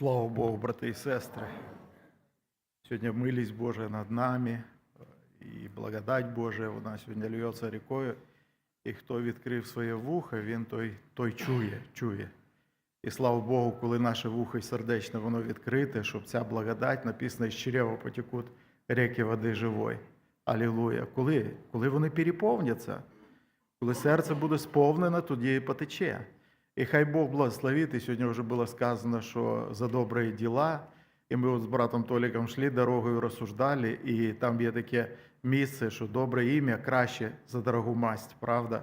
Слава Богу, брати і сестри. Сьогодні милість Божия над нами і благодать Божия, вона сьогодні льється рікою. І хто відкрив своє вухо, він той, той чує, чує. І слава Богу, коли наше вухо і сердечне, воно відкрите, щоб ця благодать написано, із чрева потекуть реки води живої. Алілуя. Коли? Коли вони переповняться, коли серце буде сповнене, тоді і потече. І хай Бог благословить. І сьогодні вже було сказано, що за добрі діла. І ми от з братом Толіком йшли дорогою, розсуждали, і там є таке місце, що добре ім'я краще за дорогу масть, правда?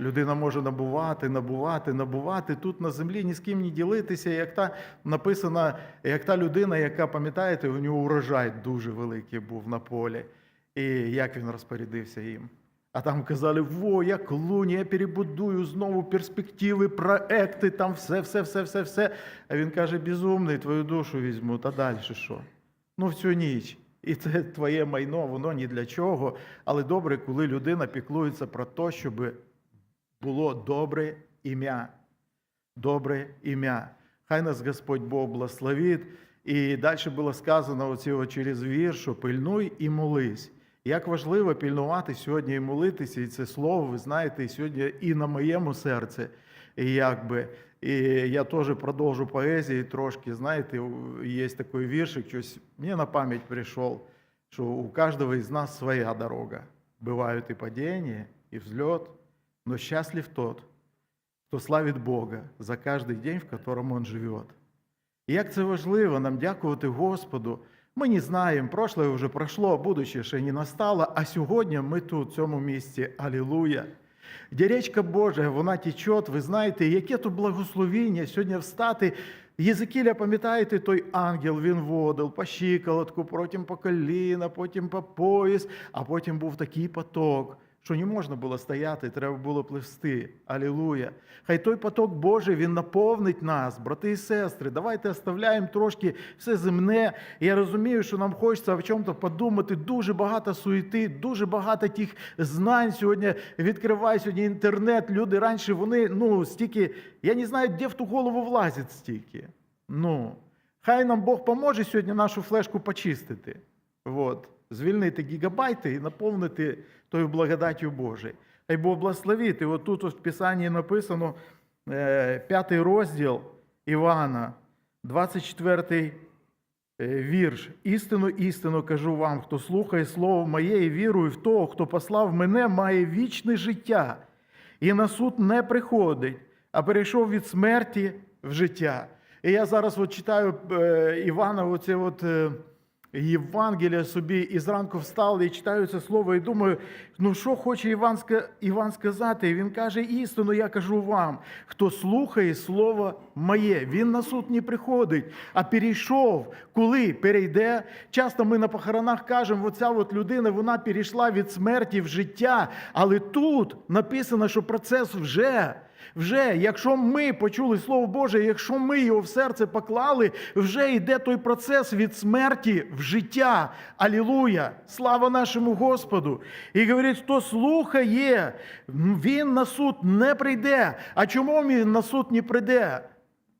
Людина може набувати, набувати, набувати тут на землі, ні з ким не ділитися, як та написана, як та людина, яка, пам'ятаєте, у нього урожай дуже великий був на полі. І як він розпорядився їм. А там казали, во, як луні, я перебудую знову перспективи, проекти, там все, все, все, все, все. А він каже, безумний, твою душу візьму, та далі що? Ну, всю ніч. І це твоє майно, воно ні для чого. Але добре, коли людина піклується про те, щоб було добре ім'я. Добре ім'я. Хай нас Господь Бог благословить. І далі було сказано оці через вір, що пильнуй і молись. Як важливо пільнувати сьогодні і молитися, і це слово, ви знаєте, і сьогодні і на моєму серці, і якби. І я теж продовжу поезії трошки. Знаєте, є такий віршик, щось мені на пам'ять прийшов, що у кожного із нас своя дорога. Бывают и падения, и взлет, но счастлив тот, хто славить Бога за кожний день, в котором Он живет. І як це важливо нам дякувати Господу. Ми не знаємо, прошлое вже пройшло, будущее ще не настало, а сьогодні ми тут, в цьому місці. Алілуя! Де річка Божа, вона тече, ви знаєте, яке то благословіння сьогодні встати. Єзикіля, пам'ятаєте, той ангел він водив по щиколотку, потім по коліна, потім по пояс, а потім був такий поток, що не можна було стояти, треба було пливсти. Алілуя. Хай той поток Божий він наповнить нас, брати і сестри. Давайте оставляємо трошки все земне. Я розумію, що нам хочеться в чому-то подумати. Дуже багато суєти, дуже багато тих знань сьогодні. Відкривай сьогодні інтернет. Люди раніше вони ну стільки, я не знаю, де в ту голову влазять стільки. Ну, хай нам Бог поможе сьогодні нашу флешку почистити. Вот. Звільнити гігабайти і наповнити тою благодаттю Божою. Хай Бог благословить. От тут в Писанні написано е, п'ятий розділ Івана, 24 вірш. Істину, істину кажу вам, хто слухає слово моє і вірує в того, хто послав мене, має вічне життя, і на суд не приходить, а перейшов від смерті в життя. І я зараз от читаю е, Івана, оце от. Євангелія собі і зранку встали і читаю це слово, і думаю, ну що хоче Іван, Іван сказати? І він каже, істину я кажу вам, хто слухає слово моє, він на суд не приходить, а перейшов, коли перейде. Часто ми на похоронах кажемо, оця от людина вона перейшла від смерті в життя, але тут написано, що процес вже. Вже, якщо ми почули Слово Боже, якщо ми його в серце поклали, вже йде той процес від смерті в життя. Алілуя! Слава нашому Господу! І говорить, хто слухає, він на суд не прийде. А чому він на суд не прийде?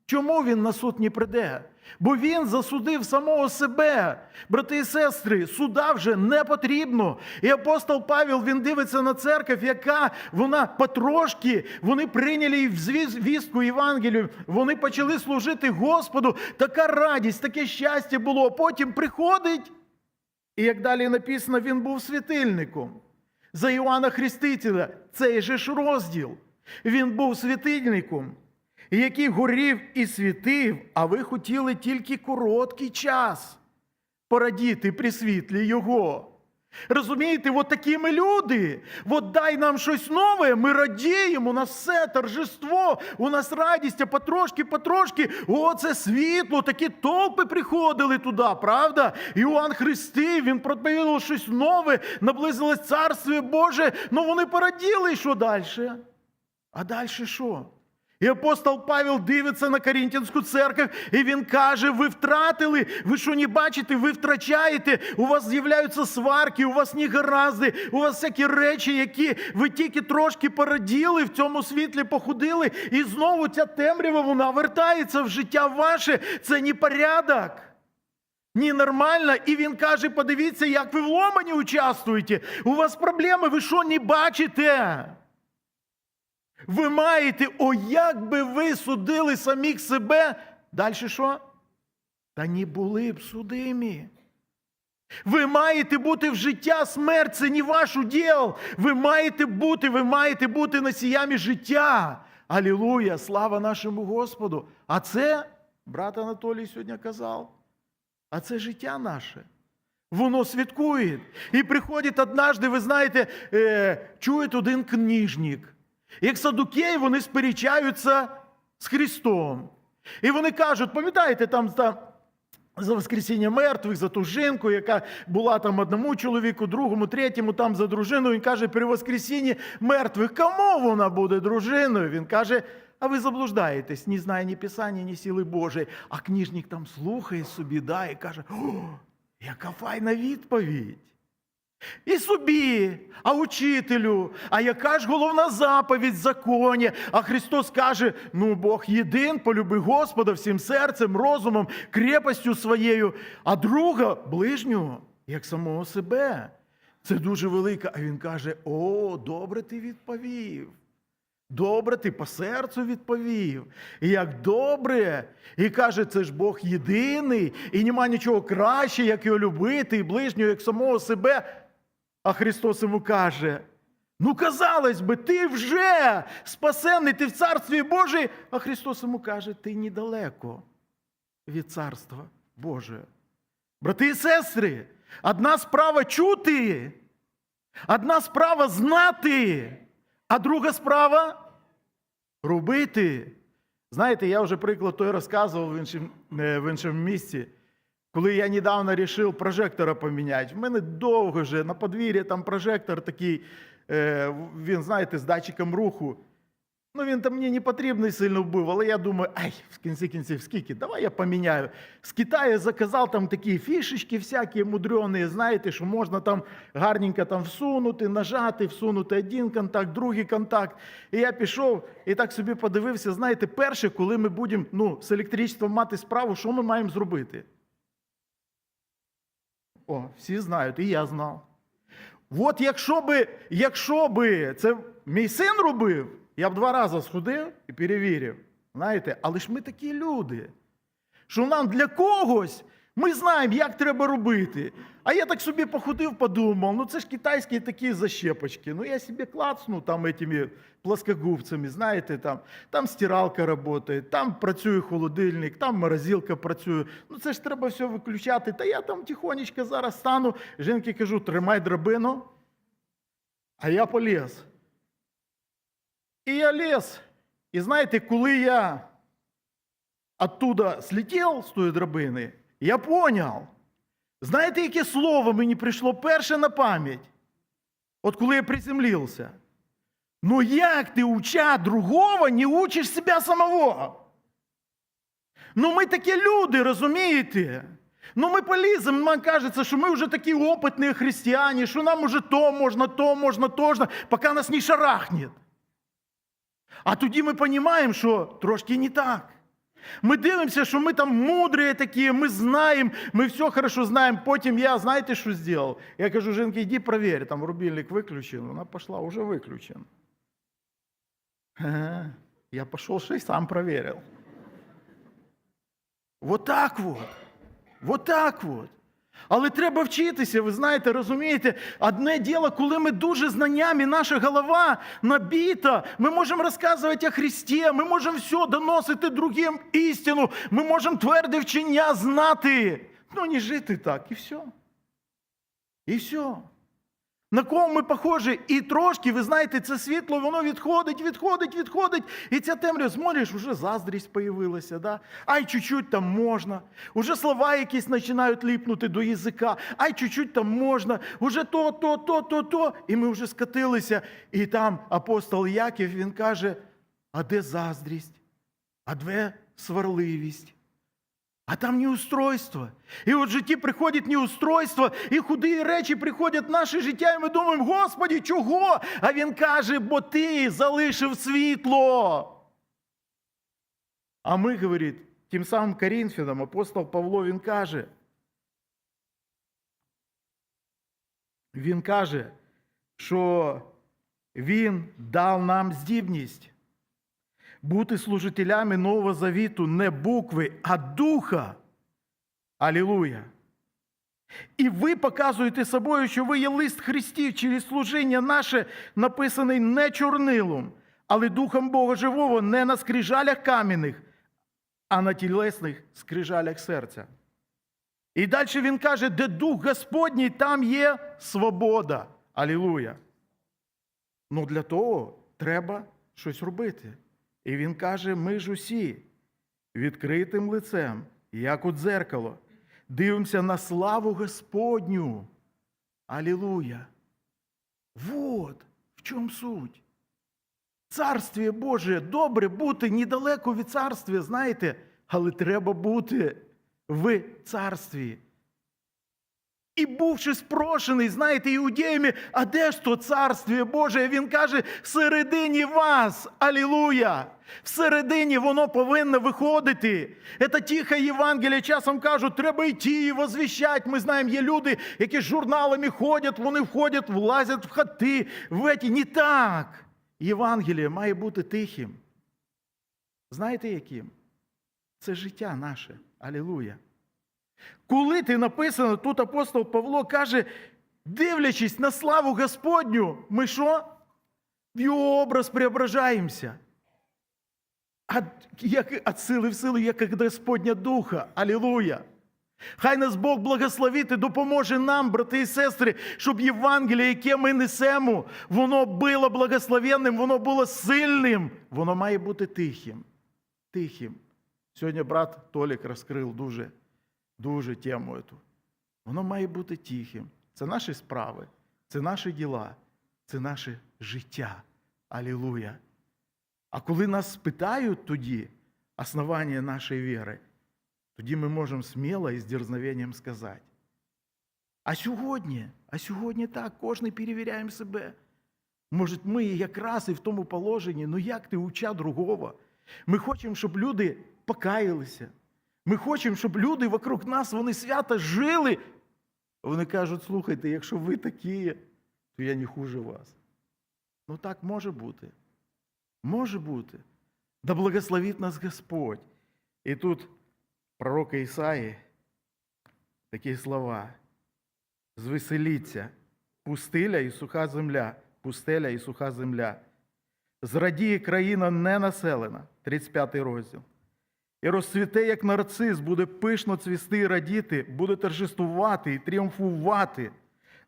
Чому він на суд не прийде? Бо він засудив самого себе. Брати і сестри, суда вже не потрібно. І апостол Павел він дивиться на церкву, яка вона потрошки, вони прийняли вістку Євангелію, вони почали служити Господу. Така радість, таке щастя було. Потім приходить, і як далі написано, він був світильником. За Іоанна Хрестителя цей же ж розділ. Він був світильником, який горів і світив, а ви хотіли тільки короткий час порадіти при світлі Його. Розумієте, от такі ми люди. От дай нам щось нове, ми радіємо, у нас все торжество, у нас радість, а потрошки, потрошки, о, це світло, такі толпи приходили туди, правда? Іоанн Христив, він проповідував щось нове, наблизилось Царство Боже, ну вони пораділи, і що далі? А далі що? І апостол Павел дивиться на Корінтянську церкву, і він каже: ви втратили, ви що не бачите, ви втрачаєте, у вас з'являються сварки, у вас негаразди, у вас всякі речі, які ви тільки трошки пораділи, в цьому світлі походили, і знову ця темрява вона вертається в життя ваше. Це не порядок. Ні, нормально. І він каже: подивіться, як ви в ломані участвуєте. У вас проблеми, ви що не бачите? Ви маєте, о, як би ви судили самих себе. Далі що? Та не були б судимі. Ви маєте бути в життя, смерть це не ваш уділ. Ви маєте бути, ви маєте бути носіями життя. Алілуя, слава нашому Господу. А це, брат Анатолій сьогодні казав, а це життя наше. Воно святкує. І приходить однажды, ви знаєте, е, чує один книжник. Як садукеї, вони сперечаються з Христом. І вони кажуть, пам'ятаєте, там, там за Воскресіння мертвих, за ту жінку, яка була там одному чоловіку, другому, третьому, там за дружину. Він каже, при Воскресінні мертвих, кому вона буде дружиною? Він каже, а ви заблуждаєтесь, не знає ні Писання, ні сили Божої. А книжник там слухає собі, да, і каже, о, яка файна відповідь. І собі, а учителю, а яка ж головна заповідь в законі? А Христос каже: ну Бог єдин, полюби Господа всім серцем, розумом, крепостю своєю, а друга ближнього, як самого себе. Це дуже велика. А він каже: О, добре ти відповів. Добре, ти по серцю відповів. І як добре. І каже, це ж Бог єдиний, і нема нічого краще, як його любити, і ближнього, як самого себе. А Христос йому каже: ну, казалось би, ти вже спасенний, ти в Царстві Божій. А Христос йому каже, ти недалеко від Царства Божого. Брати і сестри, одна справа чути, одна справа знати, а друга справа робити. Знаєте, я вже приклад той розказував в іншому, е, в іншому місці. Коли я недавно вирішив прожектора поміняти, в мене довго вже на подвір'ї там прожектор такий, е, він, знаєте, з датчиком руху. Ну, він там мені не потрібний сильно був, але я думаю, ай, в кінці кінців, скільки, давай я поміняю. З Китаю заказав там такі фішечки всякі мудрені, знаєте, що можна там гарненько там всунути, нажати, всунути один контакт, другий контакт. І я пішов і так собі подивився, знаєте, перше, коли ми будемо ну, з електричеством мати справу, що ми маємо зробити? О, всі знають, і я знав. От якщо би, якщо би це мій син робив, я б два рази сходив і перевірив. Знаєте, але ж ми такі люди, що нам для когось ми знаємо, як треба робити. А я так собі походив, подумав, ну це ж китайські такі защепочки. Ну я собі клацну там этими плоскогубцями, знаєте, там, там стиралка працює, там працює холодильник, там морозилка працює. Ну це ж треба все виключати. Та я там тихонечко зараз стану, жінки кажу, тримай драбину, а я поліз. І я ліз. І знаєте, коли я оттуда слетів з тої драбини, я поняв. Знаєте, яке слово мені прийшло перше на пам'ять? От коли я приземлився. Ну як ти, уча другого, не учиш себе самого? Ну ми такі люди, розумієте? Ну ми поліземо, нам кажеться, що ми вже такі опитні християни, що нам уже то можна, то можна, то можна, поки нас не шарахне. А тоді ми розуміємо, що трошки не так. Ми дивимося, що ми там мудрі такі, ми знаємо, ми все хорошо знаємо. Потім я, знаєте, що зробив? Я кажу, жінки, йди провір, там рубильник виключений. Вона пішла, вже виключен. Ага. Я пішов ще й сам провірив. Вот так вот. Вот так вот. Але треба вчитися, ви знаєте, розумієте, одне діло, коли ми дуже знаннями, наша голова набита, ми можемо розказувати о Христі, ми можемо все доносити другим істину, ми можемо тверде вчення знати. Ну, не жити так, і все. І все. На кого ми похожі? І трошки, ви знаєте, це світло, воно відходить, відходить, відходить. І ця темрява, смотриш, уже заздрість появилася, да? ай, чуть-чуть там можна. Уже слова якісь починають ліпнути до язика, ай, чуть-чуть там можна, уже то, то, то, то, то. І ми вже скатилися. І там апостол Яків, він каже: а де заздрість, а де сварливість. А там неустройство. І от в житті приходить неустройство, і худі речі приходять в наше життя, і ми думаємо, Господі, чого? А він каже, бо ти залишив світло. А ми, говорить, тим самим Корінфянам, апостол Павло, він каже, він каже, що він дав нам здібність бути служителями Нового Завіту не букви, а духа. Алілуя. І ви показуєте собою, що ви є лист Христів через служіння наше, написаний не чорнилом, але Духом Бога Живого, не на скрижалях кам'яних, а на тілесних скрижалях серця. І далі він каже, де Дух Господній, там є свобода. Алілуя. Ну для того треба щось робити. І він каже: ми ж усі відкритим лицем, як у дзеркало, дивимося на славу Господню. Алілуя. Вот в чому суть. Царствіє Боже, добре бути недалеко від царства, знаєте, але треба бути в царстві. І бувши спрошений, знаєте, іудеями, а де ж то царствіє Боже? Він каже, всередині вас, алілуя! Всередині воно повинно виходити. Це тихе Євангеліє часом кажуть, треба йти і возвіщати. Ми знаємо, є люди, які з журналами ходять, вони входять, влазять в хати, в еті. Не так. Євангеліє має бути тихим. Знаєте яким? Це життя наше. Алілуя. Коли ти написано, тут апостол Павло каже, дивлячись на славу Господню, ми що? В його образ преображаємося. А як от сили в силу, як Господня Духа. Алілуя! Хай нас Бог благословить і допоможе нам, брати і сестри, щоб Євангеліє, яке ми несемо, воно було благословенним, воно було сильним, воно має бути тихим. Тихим. Сьогодні брат Толік розкрив дуже дуже тему эту. Воно має бути тихим. Це наші справи, це наші діла, це наше життя. Алілуя. А коли нас спитають тоді основання нашої віри, тоді ми можемо сміло і з дерзновенням сказати. А сьогодні, а сьогодні так, кожен перевіряємо себе. Може, ми якраз і в тому положенні, ну як ти уча другого? Ми хочемо, щоб люди покаялися. Ми хочемо, щоб люди вокруг нас вони свято жили. Вони кажуть, слухайте, якщо ви такі, то я не хуже вас. Ну так може бути. Може бути. Да благословить нас Господь. І тут пророка Ісаї такі слова. Звеселіться, пустиля і суха земля, пустеля і суха земля. Зрадіє країна ненаселена, 35 розділ. І розцвіте, як нарцис, буде пишно цвісти і радіти, буде торжествувати і тріумфувати.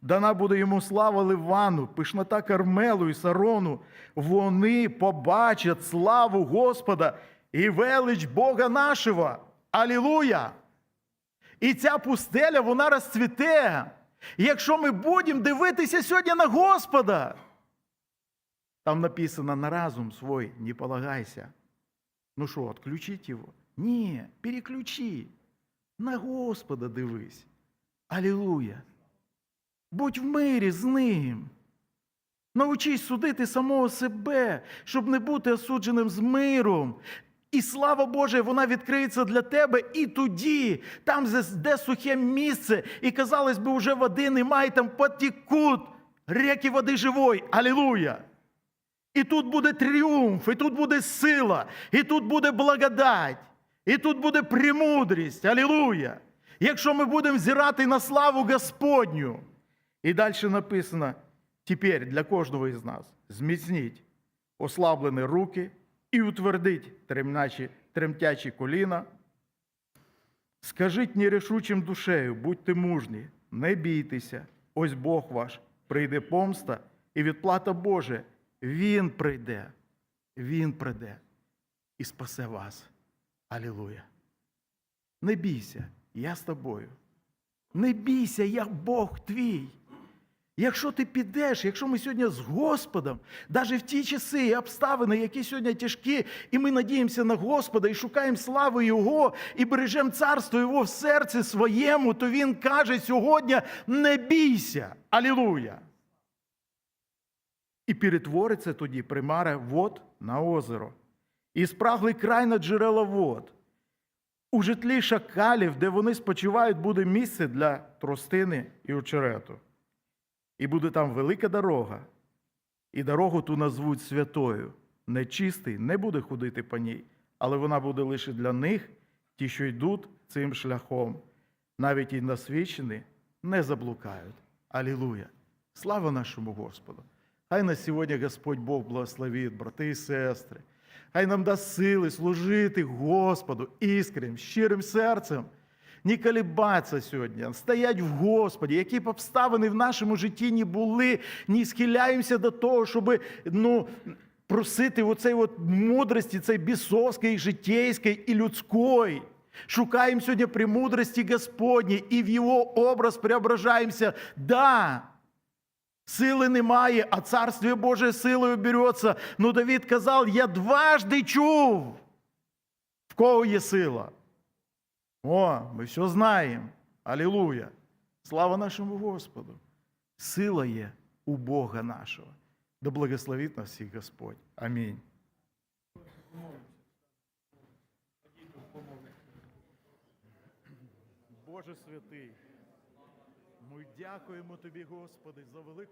Дана буде йому слава Ливану, пишнота Кармелу і Сарону. Вони побачать славу Господа і велич Бога нашого. Алілуя! І ця пустеля, вона розцвіте. Якщо ми будемо дивитися сьогодні на Господа, там написано на разум свой не полагайся. Ну що, відключить його? Ні, переключи. На Господа дивись. Алілуя. Будь в мирі з ним. Научись судити самого себе, щоб не бути осудженим з миром. І слава Божа, вона відкриється для тебе і тоді, там, де сухе місце, і, казалось би, вже води немає, там потікуть реки води живої. Алілуя! І тут буде тріумф, і тут буде сила, і тут буде благодать, і тут буде премудрість. Алілуя! Якщо ми будемо зірати на славу Господню. І далі написано: тепер для кожного із нас зміцніть ослаблені руки і утвердить тремтячі, тремтячі коліна. Скажіть нерішучим душею, будьте мужні, не бійтеся, ось Бог ваш, прийде помста і відплата Божа. Він прийде, Він прийде і спасе вас. Алілуя. Не бійся, я з тобою. Не бійся, я Бог твій. Якщо ти підеш, якщо ми сьогодні з Господом, навіть в ті часи і обставини, які сьогодні тяжкі, і ми надіємося на Господа і шукаємо слави Його, і бережемо царство Його в серці своєму, то Він каже сьогодні: не бійся. Алілуя! І перетвориться тоді примара вод на озеро, і спраглий край на джерела вод. У житлі шакалів, де вони спочивають, буде місце для тростини і очерету. І буде там велика дорога, і дорогу ту назвуть святою. Нечистий не буде ходити по ній, але вона буде лише для них, ті, що йдуть цим шляхом. Навіть і насвідчені не заблукають. Алілуя! Слава нашому Господу! Хай нас сьогодні Господь Бог благословить, брати і сестри. Хай нам дасть сили служити Господу іскреннім, щирим серцем, не колебатися сьогодні, стоять в Господі, які б обставини в нашому житті не були, не схиляємося до того, щоб ну, просити оцей от мудрості, цей бісовської, житейської і людської. Шукаємо сьогодні премудрості Господні і в Його образ преображаємося. Да, Сили немає, а Царствие Божие силою береться. Ну, Давид казав, я дважди чув, в кого є сила. О, ми все знаємо. Алілуя. Слава нашому Господу. Сила є у Бога нашого. Да благословить нас всіх Господь. Амінь. Боже святий, ми дякуємо Тобі, Господи, за велику